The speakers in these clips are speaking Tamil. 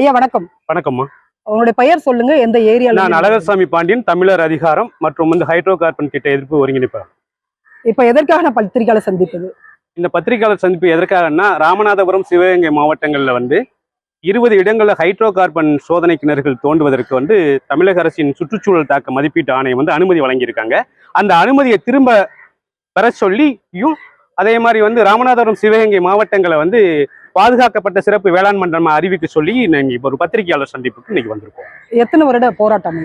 ஐயா வணக்கம். வணக்கம்மா. உங்களுடைய பெயர் சொல்லுங்க எந்த ஏரியால நான் அழகர்சாமி பாண்டியன் தமிழர் அதிகாரம் மற்றும் வந்து ஹைட்ரோ கார்பன் திட்ட எதிர்ப்பு ஒருங்கிணைப்பார் இப்ப எதற்கான பத்திரிகையாளர் சந்திப்பது? இந்த பத்திரிகையாளர் சந்திப்பு எதற்காகன்னா ராமநாதபுரம் சிவகங்கை மாவட்டங்களில் வந்து இருபது இடங்களில் ஹைட்ரோ கார்பன் சோதனை கிணறுகள் தோண்டுவதற்கு வந்து தமிழக அரசின் சுற்றுச்சூழல் தாக்க மதிப்பீட்டு ஆணையம் வந்து அனுமதி வழங்கியிருக்காங்க. அந்த அனுமதியை திரும்ப பெற சொல்லியும் அதே மாதிரி வந்து ராமநாதபுரம் சிவகங்கை மாவட்டங்களை வந்து பாதுகாக்கப்பட்ட சிறப்பு வேளாண் மன்றமா அறிவிக்க சொல்லி நாங்கள் இப்போ ஒரு பத்திரிகையாளர் சந்திப்புக்கு இன்னைக்கு வந்திருக்கோம். எத்தனை வருட போராட்டம்?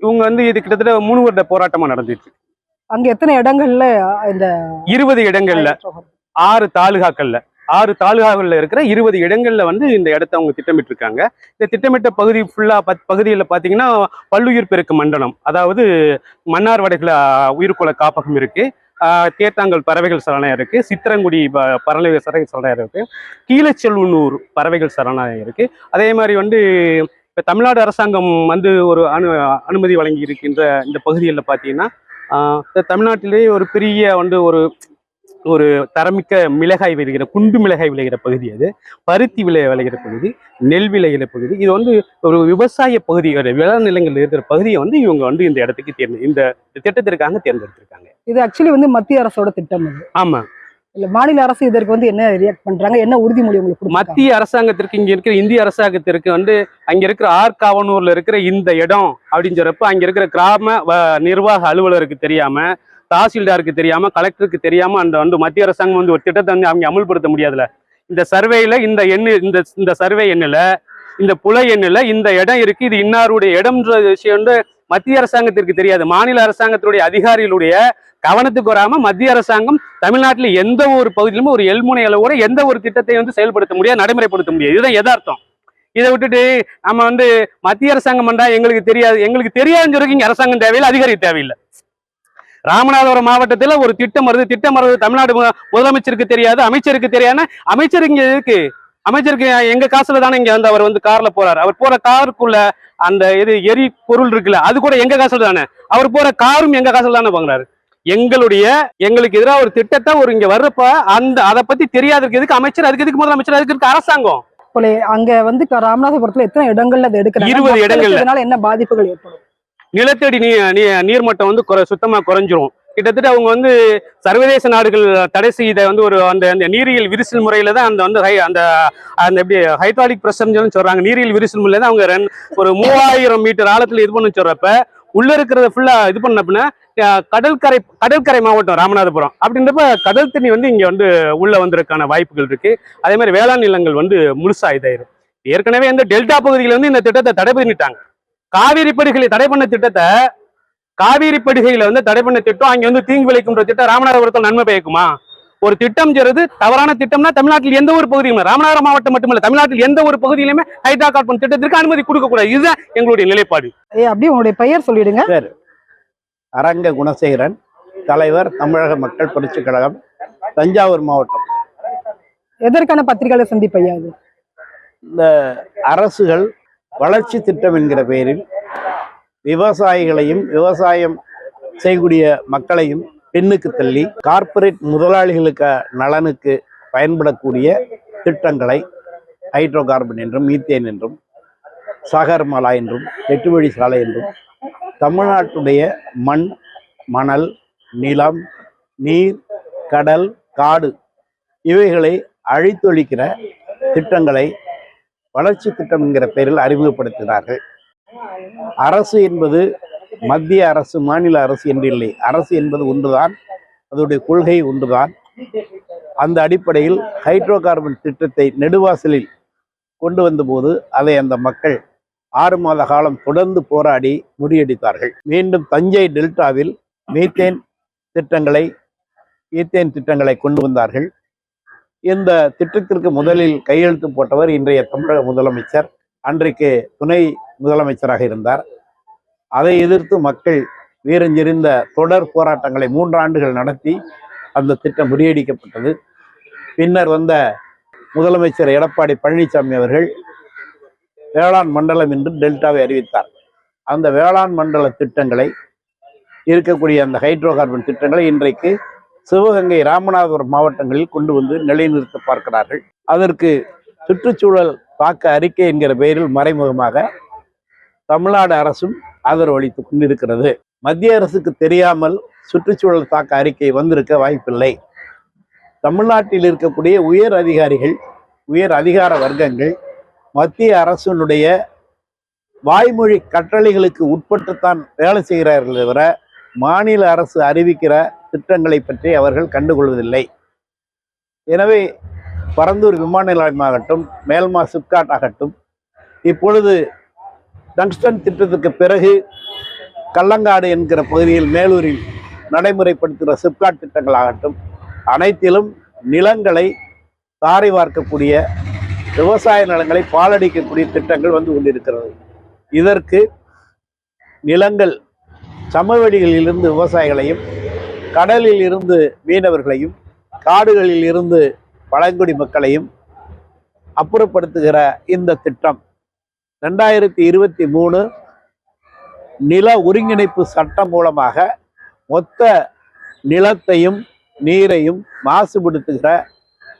இவங்க வந்து இது கிட்டத்தட்ட மூணு வருட போராட்டமா நடந்துச்சு. அங்க எத்தனை இடங்கள்ல இந்த இருபது இடங்கள்ல ஆறு தாலுகாக்கள்ல ஆறு தாலுகாக்கள்ல இருக்கிற இருபது இடங்கள்ல வந்து இந்த இடத்த அவங்க திட்டமிட்டு இருக்காங்க இந்த திட்டமிட்ட பகுதி ஃபுல்லா பத் பகுதியில் பார்த்தீங்கன்னா பல்லுயிர் பெருக்கு மண்டலம் அதாவது மன்னார் வடக்குல உயிர்கோள காப்பகம் இருக்கு. தேத்தாங்கல் பறவைகள் சரணாலயம் இருக்கு. சித்திரங்குடி ப- பறவைகள் சரணாயம் சரணாலயம் இருக்கு. கீழச்செல்லுனூர் பறவைகள் சரணாலயம் இருக்கு. அதே மாதிரி வந்து இப்போ தமிழ்நாடு அரசாங்கம் வந்து ஒரு அனு அனுமதி வழங்கி இருக்கின்ற இந்த பகுதிகளில் பார்த்தீங்கன்னா தமிழ்நாட்டிலேயே ஒரு பெரிய வந்து ஒரு ஒரு தரமிக்க மிளகாய் விளைகிற குண்டு மிளகாய் விளைகிற பகுதி அது. பருத்தி விளை விளைகிற பகுதி நெல் விளைகிற பகுதி. இது வந்து ஒரு விவசாய பகுதி விளைநிலங்கள் இருக்கிற பகுதியை வந்து இவங்க வந்து இந்த இடத்துக்கு தேர்ந்து இந்த திட்டத்திற்காக தேர்ந்தெடுத்திருக்காங்க. இது ஆக்சுவலி வந்து மத்திய அரசோட திட்டம் இது ஆமா. இல்ல மாநில அரசு இதற்கு வந்து என்ன ரியாக்ட் பண்றாங்க? என்ன உறுதிமொழி உங்களுக்கு? மத்திய அரசாங்கத்திற்கு இங்க இருக்கிற இந்திய அரசாங்கத்திற்கு வந்து அங்க இருக்கிற ஆர்காவனூர்ல இருக்கிற இந்த இடம் அப்படின்னு சொல்றப்ப அங்க இருக்கிற கிராம நிர்வாக அலுவலருக்கு தெரியாம தாசில்தாருக்கு தெரியாம கலெக்டருக்கு தெரியாம அந்த வந்து மத்திய அரசாங்கம் வந்து ஒரு திட்டத்தை வந்து அவங்க அமல்படுத்த முடியாதுல இந்த சர்வேல இந்த எண்ணு இந்த இந்த சர்வே எண்ணுல இந்த புல எண்ணுல இந்த இடம் இருக்கு. இது இன்னாருடைய இடம்ன்ற விஷயம் வந்து மத்திய அரசாங்கத்திற்கு தெரியாது. மாநில அரசாங்கத்தினுடைய அதிகாரிகளுடைய கவனத்துக்கு வராம மத்திய அரசாங்கம் தமிழ்நாட்டில் எந்த ஒரு பகுதியிலுமே ஒரு எல்முனை அளவோட எந்த ஒரு திட்டத்தை வந்து செயல்படுத்த முடியாது நடைமுறைப்படுத்த முடியாது. இதுதான் எதார்த்தம் இதை விட்டுட்டு நம்ம வந்து மத்திய அரசாங்கம் பண்ணா எங்களுக்கு தெரியாது எங்களுக்கு தெரியாதுன்னு சொல்லி அரசாங்கம் தேவையில்லை அதிகாரி தேவையில்லை. ராமநாதபுரம் மாவட்டத்துல ஒரு திட்டம் வருது. திட்டம் வருது தமிழ்நாடு முதலமைச்சருக்கு தெரியாது அமைச்சருக்கு தெரியாது அமைச்சர் இங்க இருக்கு அமைச்சருக்கு எங்க காசுல தானே இங்க வந்து அவர் வந்து கார்ல போறாரு. அவர் போற காருக்குள்ள அந்த இது எரி பொருள் இருக்குல்ல அது கூட எங்க காசுல தானே? அவர் போற காரும் எங்க காசுல தானே வாங்குறாரு? எங்களுடைய எங்களுக்கு எதிராக ஒரு திட்டத்தை ஒரு இங்க வர்றப்ப அந்த அதை பத்தி தெரியாததுக்கு எதுக்கு அமைச்சர் அதுக்கு எதுக்கு முதலமைச்சர் அதுக்கு இருக்கு அரசாங்கம்? போல அங்க வந்து ராமநாதபுரத்துல எத்தனை இடங்கள்ல அதை எடுக்கிறாங்க? இருபது. இதனால என்ன பாதிப்புகள் ஏற்படும்? நிலத்தடி நீ நீ- நீர்மட்டம் வந்து குறை சுத்தமாக குறைஞ்சிரும். கிட்டத்தட்ட அவங்க வந்து சர்வதேச நாடுகள் தடை செய்த வந்து ஒரு அந்த அந்த நீரியல் விரிசல் முறையில தான் அந்த வந்து ஹை- அந்த அந்த எப்படி ஹைட்ராலிக் பிரஷர்னு சொல்றாங்க. நீரியல் விரிசல் முறையில தான் அவங்க ரென் ஒரு மூவாயிரம் மீட்டர் ஆழத்துல இது பண்ண சொல்றப்ப உள்ள இருக்கிறத ஃபுல்லா இது பண்ண அப்படின்னா கடற்கரை கடற்கரை மாவட்டம் ராமநாதபுரம். அப்படின்றப்ப கடல் தண்ணி வந்து இங்க வந்து உள்ள வந்ததுக்கான வாய்ப்புகள் இருக்கு. அதே மாதிரி வேளாண் நிலங்கள் வந்து முழுசா இதாயிரும். ஏற்கனவே இந்த டெல்டா பகுதியில் வந்து இந்த திட்டத்தை தடை பண்ணிட்டாங்க. காவிரி படுகைகளை தடை பண்ண திட்டத்தை காவிரி படுகையில வந்து தடை பண்ண திட்டம் அங்க வந்து தீங்கு விளைக்கும்ன்ற திட்டம் ராமநாதபுரத்தில் நன்மை பயக்குமா? ஒரு திட்டம் செய்றது தவறான திட்டம்னா தமிழ்நாட்டில் எந்த ஒரு பகுதியும் ராமநாதபுரம் மாவட்டம் மட்டுமல்ல தமிழ்நாட்டில் எந்த ஒரு பகுதியிலுமே ஹைட்ரா கார்பன் திட்டத்திற்கு அனுமதி கொடுக்க கூடாது. இதுதான் எங்களுடைய நிலைப்பாடு. ஏ அப்படியே உங்களுடைய பெயர் சொல்லிடுங்க. அரங்க குணசேகரன் தலைவர் தமிழக மக்கள் புரட்சிக் கழகம் தஞ்சாவூர் மாவட்டம். எதற்கான பத்திரிகையாளர் சந்திப்பு ஐயா இது? இந்த அரசுகள் வளர்ச்சி திட்டம் என்கிற பெயரில் விவசாயிகளையும் விவசாயம் செய்யக்கூடிய மக்களையும் பின்னுக்கு தள்ளி கார்ப்பரேட் முதலாளிகளுக்கு நலனுக்கு பயன்படக்கூடிய திட்டங்களை ஹைட்ரோ கார்பன் என்றும் மீத்தேன் என்றும் சாகர்மாலா என்றும் எட்டு வழி சாலை என்றும் தமிழ்நாட்டுடைய மண் மணல் நிலம் நீர் கடல் காடு இவைகளை அழித்தொழிக்கிற திட்டங்களை வளர்ச்சி திட்டம் என்கிற பெயரில் அறிமுகப்படுத்தினார்கள். அரசு என்பது மத்திய அரசு மாநில அரசு என்று இல்லை. அரசு என்பது ஒன்றுதான் அதோடைய கொள்கை ஒன்றுதான். அந்த அடிப்படையில் ஹைட்ரோ கார்பன் திட்டத்தை நெடுவாசலில் கொண்டு வந்தபோது அதை அந்த மக்கள் ஆறு மாத காலம் தொடர்ந்து போராடி முறியடித்தார்கள். மீண்டும் தஞ்சை டெல்டாவில் மீத்தேன் திட்டங்களை ஈத்தேன் திட்டங்களை கொண்டு வந்தார்கள். இந்த திட்டத்திற்கு முதலில் கையெழுத்து போட்டவர் இன்றைய தமிழக முதலமைச்சர் அன்றைக்கு துணை முதலமைச்சராக இருந்தார். அதை எதிர்த்து மக்கள் வீரஞ்செறிந்த தொடர் போராட்டங்களை மூன்றாண்டுகள் நடத்தி அந்த திட்டம் முறியடிக்கப்பட்டது. பின்னர் வந்த முதலமைச்சர் எடப்பாடி பழனிசாமி அவர்கள் வேளாண் மண்டலம் என்று டெல்டாவை அறிவித்தார். அந்த வேளாண் மண்டல திட்டங்களை இருக்கக்கூடிய அந்த ஹைட்ரோ கார்பன் திட்டங்களை இன்றைக்கு சிவகங்கை ராமநாதபுரம் மாவட்டங்களில் கொண்டு வந்து நிலைநிறுத்த பார்க்கிறார்கள். அதற்கு சுற்றுச்சூழல் தாக்க அறிக்கை என்கிற பெயரில் மறைமுகமாக தமிழ்நாடு அரசும் ஆதரவளித்துக் கொண்டிருக்கிறது. மத்திய அரசுக்கு தெரியாமல் சுற்றுச்சூழல் தாக்க அறிக்கை வந்திருக்க வாய்ப்பில்லை. தமிழ்நாட்டில் இருக்கக்கூடிய உயர் அதிகாரிகள் உயர் அதிகார வர்க்கங்கள் மத்திய அரசினுடைய வாய்மொழி கட்டளைகளுக்கு உட்பட்டுத்தான் வேலை செய்கிறார்கள் தவிர மாநில அரசு அறிவிக்கிற திட்டங்களை பற்றி அவர்கள் கண்டுகொள்வதில்லை. எனவே பரந்தூர் விமான நிலையமாகட்டும் மேல்மா சிப்காட் ஆகட்டும் இப்பொழுது டங்ஸ்டன் திட்டத்துக்கு பிறகு கள்ளங்காடு என்கிற பகுதியில் மேலூரில் நடைமுறைப்படுத்துகிற சிப்காட் திட்டங்களாகட்டும் அனைத்திலும் நிலங்களை தாரை வார்க்கக்கூடிய விவசாய நிலங்களை பாலடிக்கக்கூடிய திட்டங்கள் வந்து கொண்டிருக்கிறது. இதற்கு நிலங்கள் சமவெளிகளில் இருந்து விவசாயிகளையும் கடலில் இருந்து மீனவர்களையும் காடுகளில் இருந்து பழங்குடி மக்களையும் அப்புறப்படுத்துகிற இந்த திட்டம். ரெண்டாயிரத்தி இருபத்தி மூணு நில ஒருங்கிணைப்பு சட்டம் மூலமாக மொத்த நிலத்தையும் நீரையும் மாசுபடுத்துகிற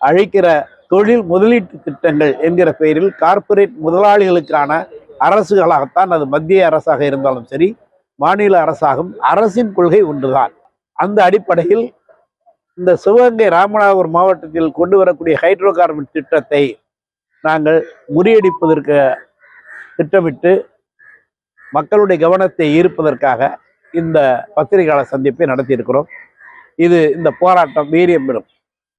அழிக்கிற தொழில் முதலீட்டு திட்டங்கள் என்கிற பெயரில் கார்ப்பரேட் முதலாளிகளுக்கான அரசுகளாகத்தான் அது மத்திய அரசாக இருந்தாலும் சரி மாநில அரசாகும் அரசின் கொள்கை ஒன்றுதான். அந்த அடிப்படையில் இந்த சிவகங்கை ராமநாதபுரம் மாவட்டத்தில் கொண்டு வரக்கூடிய ஹைட்ரோ கார்பன் திட்டத்தை நாங்கள் முறியடிப்பதற்கு திட்டமிட்டு மக்களுடைய கவனத்தை ஈர்ப்பதற்காக இந்த பத்திரிகையாளர் சந்திப்பை நடத்தியிருக்கிறோம். இது இந்த போராட்டம் வீரியம் பெறும்.